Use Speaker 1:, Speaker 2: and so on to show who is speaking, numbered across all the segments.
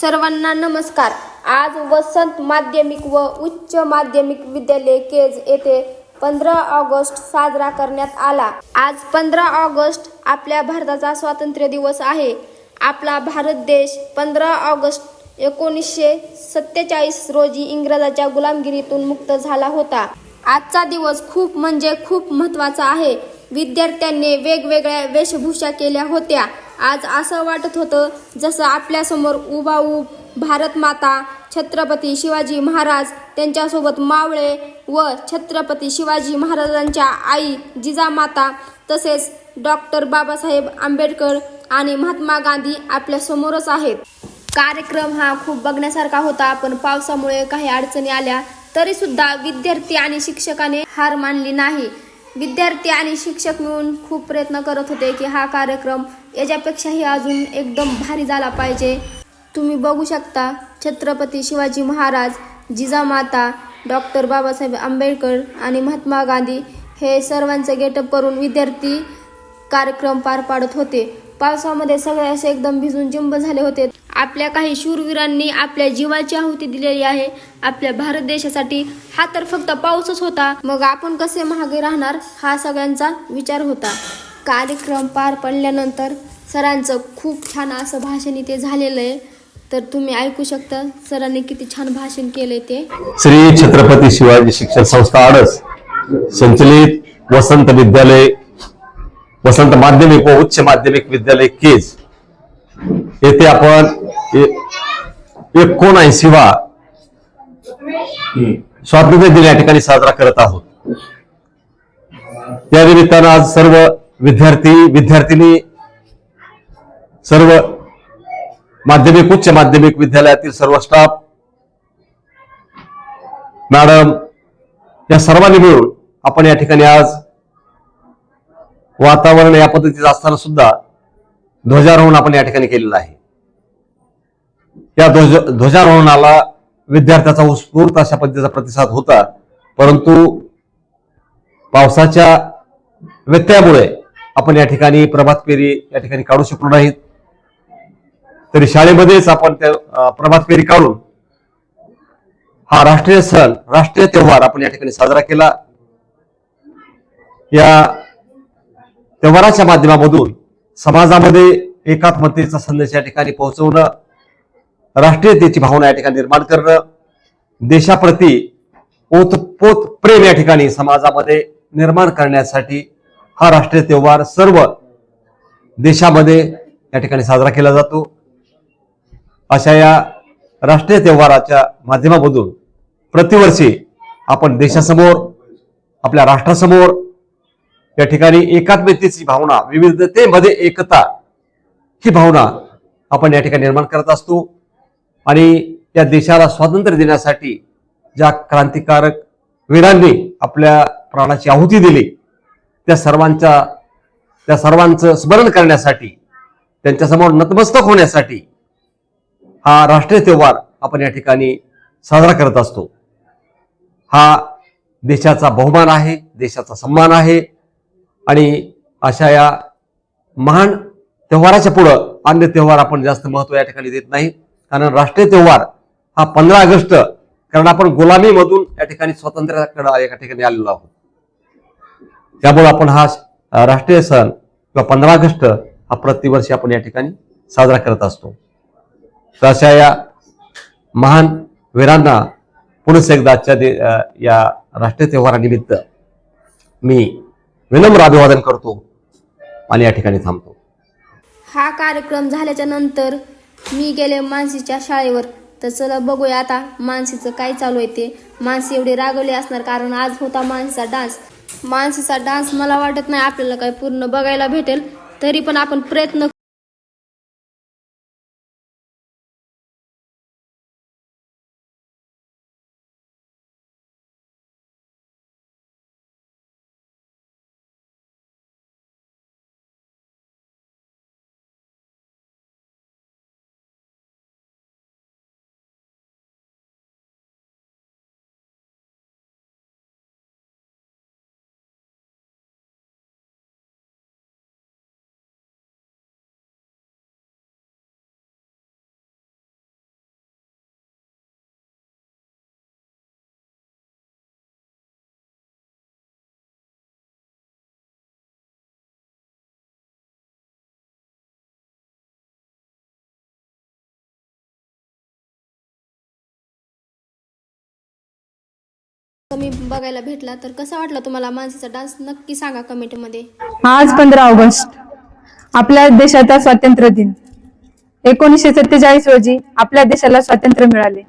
Speaker 1: सर्वांना नमस्कार. आज वसंत माध्यमिक व उच्च माध्यमिक विद्यालय केज येथे पंधरा ऑगस्ट साजरा करण्यात आला. आज पंधरा ऑगस्ट आपल्या भारताचा स्वातंत्र्य दिवस आहे. आपला भारत देश पंधरा ऑगस्ट एकोणीसशे सत्तेचाळीस रोजी इंग्रजाच्या गुलामगिरीतून मुक्त झाला होता. आजचा दिवस खूप म्हणजे खूप महत्त्वाचा आहे. विद्यार्थ्यांनी वेगवेगळ्या वेशभूषा केल्या होत्या. आज असं वाटत होतं जसं आपल्यासमोर उभाऊ भारत माता छत्रपती शिवाजी महाराज त्यांच्यासोबत मावळे व छत्रपती शिवाजी महाराजांच्या आई जिजामाता तसेच डॉक्टर बाबासाहेब आंबेडकर आणि महात्मा गांधी आपल्या समोरच आहेत. कार्यक्रम हा खूप बघण्यासारखा होता पण पावसामुळे काही अडचणी आल्या तरी सुद्धा विद्यार्थी आणि शिक्षकाने हार मानली नाही. विद्यार्थी आणि शिक्षक मिळून खूप प्रयत्न करत होते की हा कार्यक्रम याच्यापेक्षाही अजून एकदम भारी झाला पाहिजे. तुम्ही बघू शकता छत्रपती शिवाजी महाराज जिजामाता डॉक्टर बाबासाहेब आंबेडकर आणि महात्मा गांधी हे सर्वांचं गेटअप करून विद्यार्थी कार्यक्रम पार पाडत होते. पावसामध्ये सगळे असे एकदम भिजून जिंब झाले होते. आपल्या काही शूरवीरांनी आपल्या जीवाची आहुती दिलेली आहे. आपल्या भारत देशासाठी हा तर फक्त पाऊसच होता. मग आपण कसे महागे राहणार? हा सगळ्यांचा विचार होता. कार्यक्रम पार पडल्यानंतर सरांचं खूप छान असं भाषण इथे झालेलं आहे. तर तुम्ही ऐकू शकता सरांनी किती छान भाषण केलंय ते.
Speaker 2: श्री छत्रपती शिवाजी शिक्षण संस्था आडस संचलित वसंत विद्यालय वसंत माध्यमिक व उच्च माध्यमिक विद्यालय केज. येथे आपण एकोणऐंशी वा स्वातंत्र्य दिन या ठिकाणी साजरा करत आहोत. त्या निमित्तानं आज सर्व विद्यार्थी विद्यार्थिनी सर्व माध्यमिक उच्च माध्यमिक विद्यालयातील सर्व स्टाफ मॅडम या सर्वांनी मिळून आपण या ठिकाणी आज वातावरण या पद्धतीचं असताना सुद्धा ध्वजारोहण आपण या ठिकाणी केलेलं आहे. या ध्वज ध्वजारोहणाला विद्यार्थ्याचा उत्स्फूर्त अशा पद्धतीचा प्रतिसाद होता परंतु पावसाच्या व्यत्ययामुळे आपण या ठिकाणी प्रभात फेरी या ठिकाणी काढू शकलो नाहीत. तरी शाळेमध्येच आपण त्या प्रभात फेरी काढून हा राष्ट्रीय सण राष्ट्रीय त्योहार आपण या ठिकाणी साजरा केला. या त्योहाराच्या माध्यमामधून समाजामध्ये एकात्मतेचा संदेश या ठिकाणी पोहोचवणं राष्ट्रीयतेची भावना या ठिकाणी निर्माण करणं देशाप्रती ओतपोत प्रेम या ठिकाणी समाजामध्ये निर्माण करण्यासाठी हा राष्ट्रीय त्योहार सर्व देशामध्ये या ठिकाणी साजरा केला जातो. अशा या राष्ट्रीय त्योहाराच्या माध्यमामधून प्रतिवर्षी आपण देशासमोर आपल्या राष्ट्रासमोर या ठिकाणी एकात्मतेची भावना विविधतेमध्ये एकता ही भावना आपण या ठिकाणी निर्माण करत असतो. आणि या देशाला स्वातंत्र्य देण्यासाठी ज्या क्रांतिकारक वीरांनी आपल्या प्राणाची आहुती दिली त्या सर्वांच्या त्या सर्वांचं स्मरण करण्यासाठी त्यांच्यासमोर नतमस्तक होण्यासाठी हा राष्ट्रीय त्योहार आपण या ठिकाणी साजरा करत असतो. हा देशाचा बहुमान आहे देशाचा सन्मान आहे आणि अशा या महान त्योहाराच्या पुढं अन्य त्योहार आपण जास्त महत्त्व या ठिकाणी देत नाही. कारण राष्ट्रीय त्योहार हा पंधरा ऑगस्ट कारण आपण गुलामीमधून या ठिकाणी स्वातंत्र्याकडे एका ठिकाणी आलेलो आहोत. त्यामुळे आपण हा राष्ट्रीय सण किंवा पंधरा ऑगस्ट हा प्रतिवर्षी आपण या ठिकाणी साजरा करत असतो. तर अशा या महान वीरांना पुन्हा एकदा आजच्या या राष्ट्रीय त्योहारानिमित्त मी विनम्र अभिवादन करतो आणि या ठिकाणी थांबतो.
Speaker 1: हा कार्यक्रम झाल्याच्यानंतर मी गेले मानसीच्या शाळेवर. तर चला बघूया आता मानसीचं काय चालू आहे ते. मानसी एवढी रागवली असणार कारण आज होता मानसीचा डान्स. मानसीचा डान्स मला वाटत नाही आपल्याला काही पूर्ण बघायला भेटेल. तरी पण आपण प्रयत्न कमी बघायला भेटला तर कसा वाटला तुम्हाला माणसाचा डान्स? नक्की सांगा कमेंटमध्ये
Speaker 3: आज पंधरा ऑगस्ट. आपल्या देशाचा स्वातंत्र्य दिन. एकोणीसशे सत्तेचाळीस रोजी आपल्या देशाला स्वातंत्र्य मिळाले.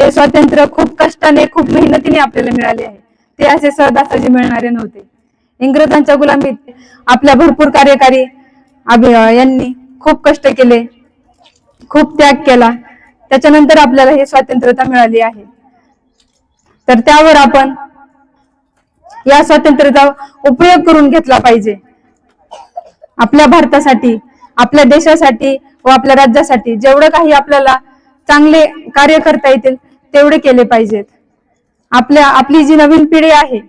Speaker 3: हे स्वातंत्र्य खूप कष्टाने खूप मेहनतीने आपल्याला मिळाले आहे. ते असे सहजासहजी मिळणारे नव्हते. इंग्रजांच्या गुलामीत आपल्या भरपूर कार्यकारी अभि- यांनी खूप कष्ट केले खूप त्याग केला. त्याच्यानंतर आपल्याला हे स्वातंत्र्यता मिळाली आहे. तर त्यावर आपण या स्वातंत्र्याचा उपयोग करून घेतला पाहिजे. आपल्या भारतासाठी आपल्या देशासाठी व आपल्या राज्यासाठी जेवढं काही आपल्याला चांगले कार्य करता येतील तेवढे केले पाहिजेत. आपल्या आपली जी नवीन पिढी आहे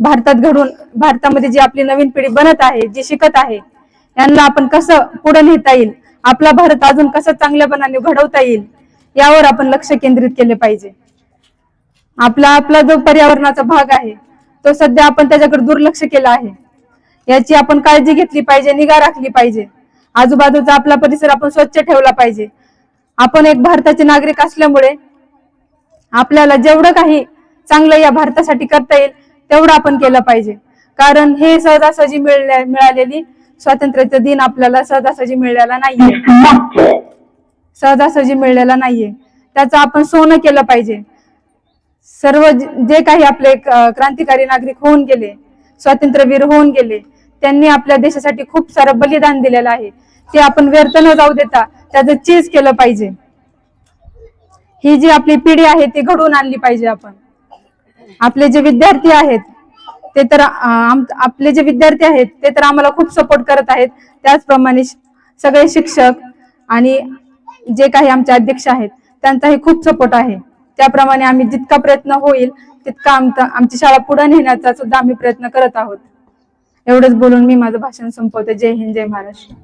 Speaker 3: भारतात घडून भारतामध्ये जी आपली नवीन पिढी बनत आहे जी शिकत आहे यांना आपण कसं पुढे नेता येईल आपला भारत अजून कसं चांगल्यापणाने घडवता येईल यावर आपण लक्ष केंद्रित केले पाहिजे. आपला आपला जो पर्यावरणाचा भाग आहे तो सध्या आपण त्याच्याकडे दुर्लक्ष केलं आहे. याची आपण काळजी घेतली पाहिजे निगा राखली पाहिजे. आजूबाजूचा आपला परिसर आपण स्वच्छ ठेवला पाहिजे. आपण एक भारताचे नागरिक असल्यामुळे आपल्याला जेवढं काही चांगलं या भारतासाठी करता येईल तेवढं आपण केलं पाहिजे. कारण हे सहजासहजी मिळल्या मिळालेली स्वातंत्र्याचा दिन आपल्याला सहजासहजी मिळालेला नाहीये. सहजासहजी मिळलेला नाहीये. त्याचं आपण सोनं केलं पाहिजे. सर्व जे- काही आपले क्रांतिकारी नागरिक होऊन गेले स्वातंत्र्यवीर होऊन गेले त्यांनी आपल्या देशासाठी खूप सारं बलिदान दिलेलं आहे. ते आपण व्यर्थ न जाऊ देता त्याचं चीज केलं पाहिजे. ही जी आपली पिढी आहे ती घडवून आणली पाहिजे आपण. आपले जे विद्यार्थी आहेत ते तर आपले जे विद्यार्थी आहेत ते तर आम्हाला खूप सपोर्ट करत आहेत. त्याचप्रमाणे सगळे शिक्षक आणि जे काही आमचे अध्यक्ष आहेत त्यांचाही खूप सपोर्ट आहे. त्याप्रमाणे आम्ही जितका प्रयत्न होईल तितका आमचा आमची शाळा पुढे नेण्याचा सुद्धा आम्ही प्रयत्न करत आहोत. एवढंच बोलून मी माझं भाषण संपवते. जय हिंद जय महाराष्ट्र.